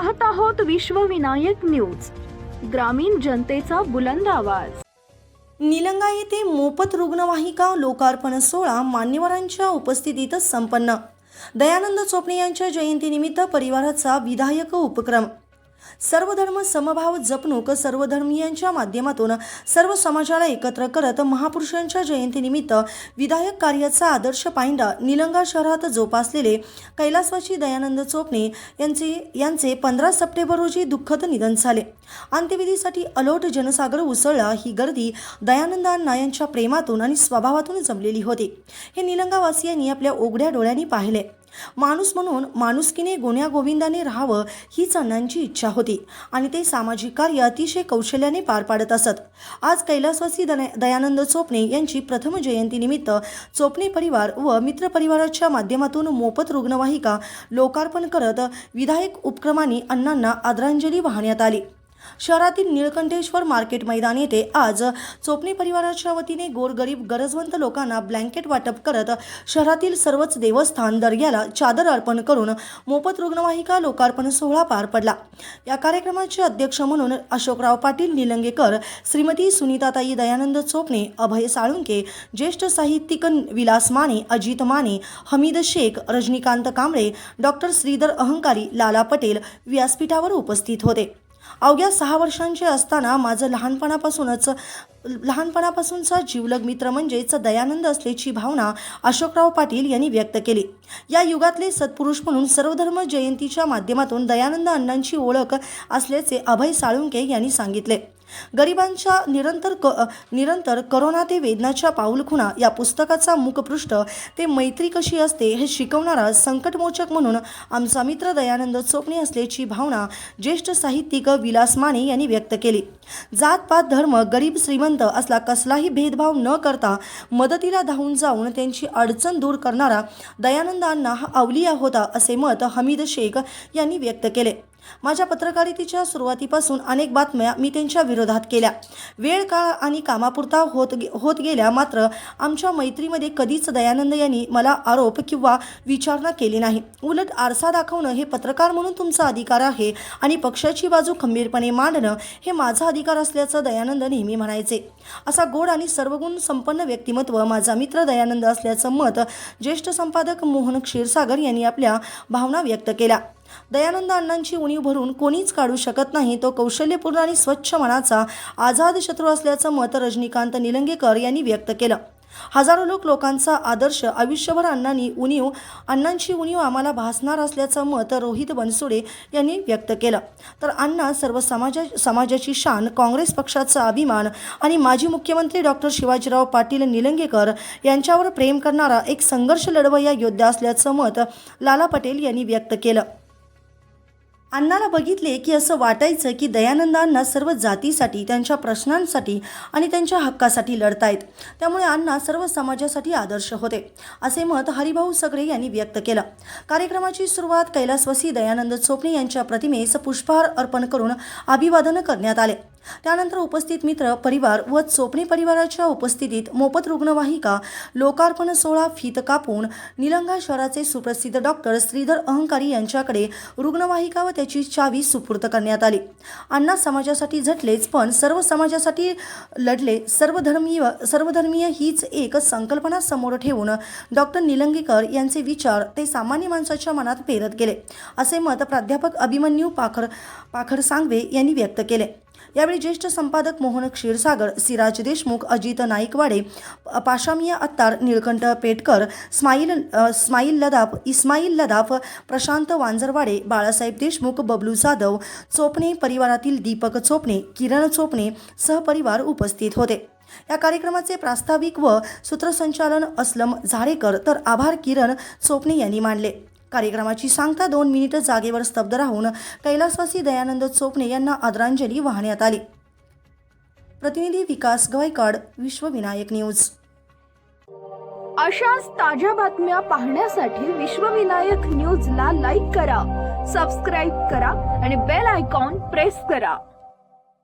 पाहत आहोत विश्वविनायक न्यूज ग्रामीण जनतेचा बुलंद आवाज. निलंगा येथे मोफत रुग्णवाहिका लोकार्पण सोहळा मान्यवरांच्या उपस्थितीतच संपन्न. दयानंद चोपणे यांच्या जयंतीनिमित्त परिवाराचा विधायक उपक्रम सर्वधर्म समभाव जपणूक सर्वधर्मीयांच्या माध्यमातून सर्व समाजाला एकत्र करत महापुरुषांच्या जयंतीनिमित्त विधायक कार्याचा आदर्श पाहिंडा निलंगा शहरात जोपासलेले कैलासवासी दयानंद चोपणे यांचे यांचे पंधरा सप्टेंबर रोजी दुःखद निधन झाले. अंत्यविधीसाठी अलोट जनसागर उसळला. ही गर्दी दयानंद यांच्या प्रेमातून आणि स्वभावातून जमलेली होती. हे निलंगावासियांनी आपल्या उघड्या डोळ्यांनी पाहिले. माणूस म्हणून माणुसकीने गुण्यागोविंदाने राहावं हीच अण्णांची इच्छा होती. आणि ते सामाजिक कार्य अतिशय कौशल्याने पार पाडत असत. आज कैलासवासी दन दयानंद चोपणे यांची प्रथम जयंतीनिमित्त चोपणे परिवार व मित्र परिवाराच्या माध्यमातून मोफत रुग्णवाहिका लोकार्पण करत विधायक उपक्रमाने अण्णांना आदरांजली वाहण्यात आली. शहरातील निळकंठेश्वर मार्केट मैदान येथे आज चोपणे परिवाराच्या वतीने गोरगरीब गरजवंत लोकांना ब्लँकेट वाटप करत शहरातील सर्वच देवस्थान दर्ग्याला चादर अर्पण करून मोफत रुग्णवाहिका लोकार्पण सोहळा पार पडला. या कार्यक्रमाचे अध्यक्ष म्हणून अशोकराव पाटील निलंगेकर श्रीमती सुनीताताई दयानंद चोपणे अभय साळुंके ज्येष्ठ साहित्यिक विलास माने अजित माने हमीद शेख रजनीकांत कांबळे डॉक्टर श्रीधर अहंकारी लाला पटेल व्यासपीठावर उपस्थित होते. अवघ्या सहा वर्षांचे असताना माझं लहानपणापासूनच लहानपणापासूनचा जीवलग मित्र म्हणजेच दयानंद असल्याची भावना अशोकराव पाटील यांनी व्यक्त केली. या युगातले सत्पुरुष म्हणून सर्वधर्म जयंतीच्या माध्यमातून दयानंद अण्णांची ओळख असल्याचे अभय साळुंके यांनी सांगितले. गरिबांच्या निरंतर क निरंतर करोना ते वेदनाच्या पाऊलखुणा या पुस्तकाचा मुखपृष्ठ ते मैत्री कशी असते हे शिकवणारा संकटमोचक म्हणून आमचा मित्र दयानंद चोपणे असल्याची भावना ज्येष्ठ साहित्यिक विलास माने यांनी व्यक्त केली. जातपात धर्म गरीब श्रीमंत असला कसलाही भेदभाव न करता मदतीला धावून जाऊन त्यांची अडचण दूर करणारा दयानंदांना हा अवलिया होता असे मत हमीद शेख यांनी व्यक्त केले. माझ्या पत्रकारितेच्या सुरुवातीपासून अनेक बातम्या मी त्यांच्या विरोधात केल्या. वेळ काळ आणि कामापुरता होत गे होत गेल्या मात्र आमच्या मैत्रीमध्ये कधीच दयानंद यांनी मला आरोप किंवा विचारणा केली नाही. उलट आरसा दाखवणं हे पत्रकार म्हणून तुमचा अधिकार आहे आणि पक्षाची बाजू खंबीरपणे मांडणं हे माझा अधिकार असल्याचं दयानंद नेहमी म्हणायचे. असा गोड आणि सर्वगुण संपन्न व्यक्तिमत्व माझा मित्र दयानंद असल्याचं मत ज्येष्ठ संपादक मोहन क्षीरसागर यांनी आपल्या भावना व्यक्त केल्या. दयानंद अण्णांची उणीव भरून कोणीच काढू शकत नाही तो कौशल्यपूर्ण आणि स्वच्छ मनाचा आझाद शत्रू असल्याचं मत रजनीकांत निलंगेकर यांनी व्यक्त केलं. हजारो लोक लोकांचा आदर्श आयुष्यभर अण्णांनी उणीव अण्णांची उणीव आम्हाला भासणार असल्याचं मत रोहित बनसुडे यांनी व्यक्त केलं. तर अण्णा सर्व समाजा समाजाची शान काँग्रेस पक्षाचा अभिमान आणि माजी मुख्यमंत्री डॉक्टर शिवाजीराव पाटील निलंगेकर यांच्यावर प्रेम करणारा एक संघर्ष लढवय्या योद्धा असल्याचं मत लाला पटेल यांनी व्यक्त केलं. अण्णाला बघितले की असं वाटायचं की दयानंदांना सर्व जातीसाठी त्यांच्या प्रश्नांसाठी आणि त्यांच्या हक्कासाठी लढतायत. त्यामुळे अण्णा सर्व समाजासाठी आदर्श होते असे मत हरिभाऊ सगळे यांनी व्यक्त केलं. कार्यक्रमाची सुरुवात कैलासवासी दयानंद चोपणे यांच्या प्रतिमेस पुष्पहार अर्पण करून अभिवादन करण्यात आले. त्यानंतर उपस्थित मित्र परिवार व चोपणे परिवाराच्या उपस्थितीत मोफत रुग्णवाहिका लोकार्पण सोहळा फीत कापून निलंगा शहराचे सुप्रसिद्ध डॉक्टर श्रीधर अहंकारी यांच्याकडे रुग्णवाहिका व त्याची चावी सुपूर्द करण्यात आली. अण्णा समाजासाठी झटलेच पण सर्व समाजासाठी लढले. सर्वधर्मीय सर्वधर्मीय हीच एक संकल्पना समोर ठेवून डॉक्टर निलंगेकर यांचे विचार ते सामान्य माणसाच्या मनात पेरत गेले असे मत प्राध्यापक अभिमन्यू पाखर पाखर सांगवे यांनी व्यक्त केले. यावेळी ज्येष्ठ संपादक मोहन क्षीरसागर सिराज देशमुख अजित नाईकवाडे पाशामिया अत्तार निळकंठ पेटकर स्माईल स्माईल लदाफ इस्माईल लदाफ प्रशांत वांजरवाडे बाळासाहेब देशमुख बबलू जाधव चोपणे परिवारातील दीपक चोपणे किरण चोपणे सहपरिवार उपस्थित होते. या कार्यक्रमाचे प्रास्ताविक व सूत्रसंचालन असलम झाडेकर तर आभार किरण चोपणे यांनी मानले. कार्यक्रमाची सांगता दोन मिनिटं जागेवर स्तब्ध राहून कैलासवासी दयानंद चोपणे यांना आदरांजली वाहण्यात आली. प्रतिनिधी विकास गवायकाड विश्वविनायक न्यूज. अशाच ताज्या बातम्या पाहण्यासाठी विश्वविनायक न्यूजला लाईक करा सबस्क्राईब करा आणि बेल आयकॉन प्रेस करा.